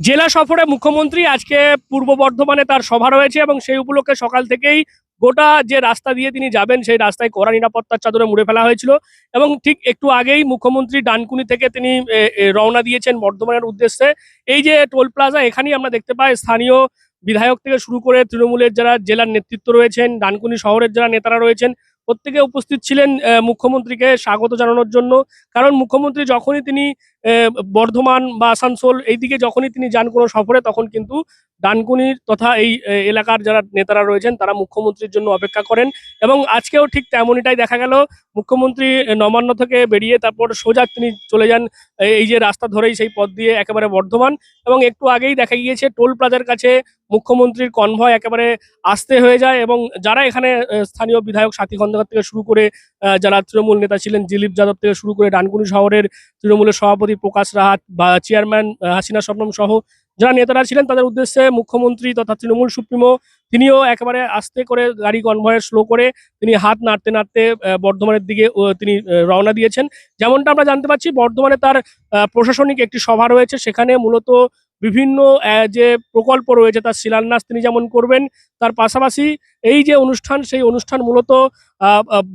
জেলা সফরে মুখ্যমন্ত্রী আজকে পূর্ব বর্ধমানে তার সভা রয়েছে এবং সেই উপলক্ষে সকাল থেকেই গোটা যে রাস্তা দিয়ে তিনি যাবেন, সেই রাস্তায় কড়া নিরাপত্তার চাদরে মুড়ে ফেলা হয়েছিল এবং ঠিক একটু আগেই মুখ্যমন্ত্রী ডানকুনি থেকে তিনি রওনা দিয়েছেন বর্ধমানের উদ্দেশ্যে। এই যে টোল প্লাজা, এখানেই আমরা দেখতে পাই স্থানীয় বিধায়ক থেকে শুরু করে তৃণমূলের যারা জেলার নেতৃত্ব রয়েছেন, ডানকুনি শহরের যারা নেতারা রয়েছেন, প্রত্যেকে উপস্থিত ছিলেন মুখ্যমন্ত্রীকে স্বাগত জানানোর জন্য। কারণ মুখ্যমন্ত্রী যখনই তিনি বর্ধমান বা আসানসোল এইদিকে যখনই তিনি যান কোনো সফরে, তখন কিন্তু ডানকুনির তথা এই এলাকার যারা নেতারা রয়েছেন, তারা মুখ্যমন্ত্রীর জন্য অপেক্ষা করেন। এবং আজকেও ঠিক তেমনইটাই দেখা গেল, মুখ্যমন্ত্রী নবান্ন থেকে বেরিয়ে তারপর সোজা তিনি চলে যান এই যে রাস্তা ধরেই সেই পথ দিয়ে একেবারে বর্ধমান। এবং একটু আগেই দেখা গিয়েছে, টোল প্লাজার কাছে মুখ্যমন্ত্রীর কনভয় একেবারে আসতে হয়ে যায় এবং যারা এখানে স্থানীয় বিধায়ক সাথী খন্দকার থেকে শুরু করে যারা তৃণমূল নেতা ছিলেন, দিলীপ যাদব থেকে শুরু করে ডানকুনি শহরের তৃণমূলের সভাপতি প্রকাশ রাহাত বা চেয়ারম্যান হাসিনা স্বপ্নম সহ যারা নেতারা ছিলেন তাদের উদ্দেশ্যে মুখ্যমন্ত্রী তথা তৃণমূল সুপ্রিমো তিনিও একেবারে আস্তে করে গাড়ি কনভয়ে স্লো করে তিনি হাত নাড়তে নাড়তে বর্ধমানের দিকে তিনি রওনা দিয়েছেন। যেমনটা আমরা জানতে পারছি বর্ধমানে তার প্রশাসনিক একটি সভা রয়েছে। সেখানে মূলত বিভিন্ন যে প্রকল্প রয়েছে তার শিলান্যাস তিনি যেমন করবেন, তার পাশাপাশি এই যে অনুষ্ঠান, সেই অনুষ্ঠান মূলত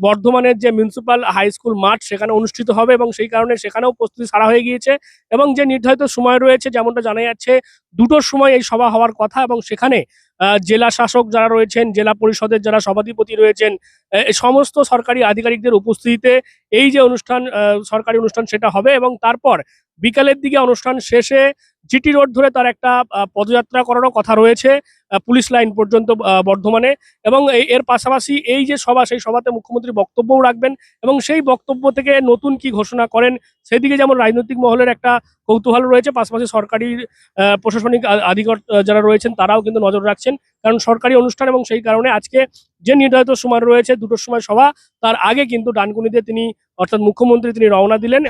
বর্ধমানের যে মিউনিসিপাল হাই স্কুল মাঠ সেখানে অনুষ্ঠিত হবে এবং সেই কারণে সেখানেও প্রস্তুতি সারা হয়ে গিয়েছে এবং যে নির্ধারিত সময় রয়েছে যেমনটা জানা যাচ্ছে, দুটোর সময় এই সভা হওয়ার কথা এবং সেখানে জেলা শাসক যারা রয়েছেন, জেলা পরিষদের যারা সভাধিপতি রয়েছেন সমস্ত সরকারি আধিকারিকদের উপস্থিতিতে এই যে অনুষ্ঠান সরকারি অনুষ্ঠান সেটা হবে এবং তারপর বিকালের দিকে অনুষ্ঠান শেষে জিটি রোড ধরে তার একটা পদযাত্রা করারও কথা রয়েছে পুলিশ লাইন পর্যন্ত বর্ধমানে এবং এর পাশাপাশি এই যে সভা, সেই সভাতে মুখ্যমন্ত্রী বক্তব্যও রাখবেন এবং সেই বক্তব্য থেকে নতুন কি ঘোষণা করেন সেদিকে যেমন রাজনৈতিক মহলের একটা কৌতূহল রয়েছে, পাশাপাশি সরকারি প্রশাসনিক আধিকার যারা রয়েছেন তারাও কিন্তু নজর রাখছেন। কারণ সরকারি অনুষ্ঠান এবং সেই কারণে আজকে যে নির্ধারিত সময় রয়েছে, দুটোর সময় সভা, তার আগে কিন্তু ডানকুনিতে তিনি, অর্থাৎ মুখ্যমন্ত্রী তিনি রওনা দিলেন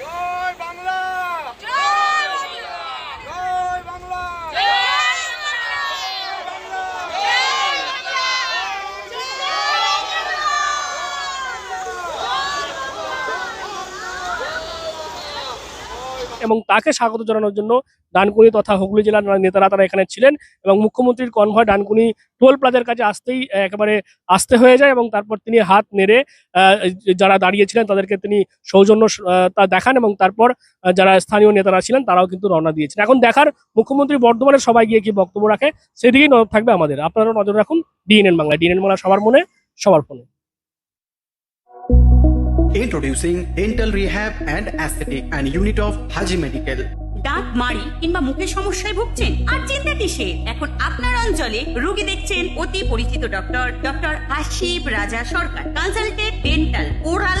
জয় বাংলা জয় বাংলা জয় বাংলা জয় বাংলা বাংলা জয় বাংলা এবং তাকে স্বাগত জানানোর জন্য ডানকুনি তথা হুগলি জেলার নেতারা তারা এখানে ছিলেন এবং মুখ্যমন্ত্রীর কনভয় ডানকুনি টোল প্লাজার কাছে আসতেই একেবারে আসতে হয়ে যায় এবং তারপর তিনি হাত নেড়ে যারা দাঁড়িয়েছিলেন তাদেরকে তিনি সৌজন্য তা দেখান এবং তারপর যারা স্থানীয় নেতারা ছিলেন তারাও কিন্তু রওনা দিয়েছেন। এখন দেখার মুখ্যমন্ত্রী বর্ধমানের সবাই গিয়ে কি বক্তব্য রাখে, সেদিকেই নজর থাকবে আমাদের। আপনারাও নজর রাখুন, ডিএনএন বাংলা ডিএনএন বাংলা সবার মনে, সবার ফোনে। Introducing Dental Rehab and Aesthetic and Unit of Haji Medical. দাঁত, মাড়ি কিংবা মুখের সমস্যায় ভুগছেন আর চিন্তা কিসে এখন আপনার অঞ্চলে রোগী দেখছেন অতি পরিচিত doctor doctor Aship Raja Sarkar consultant dental oral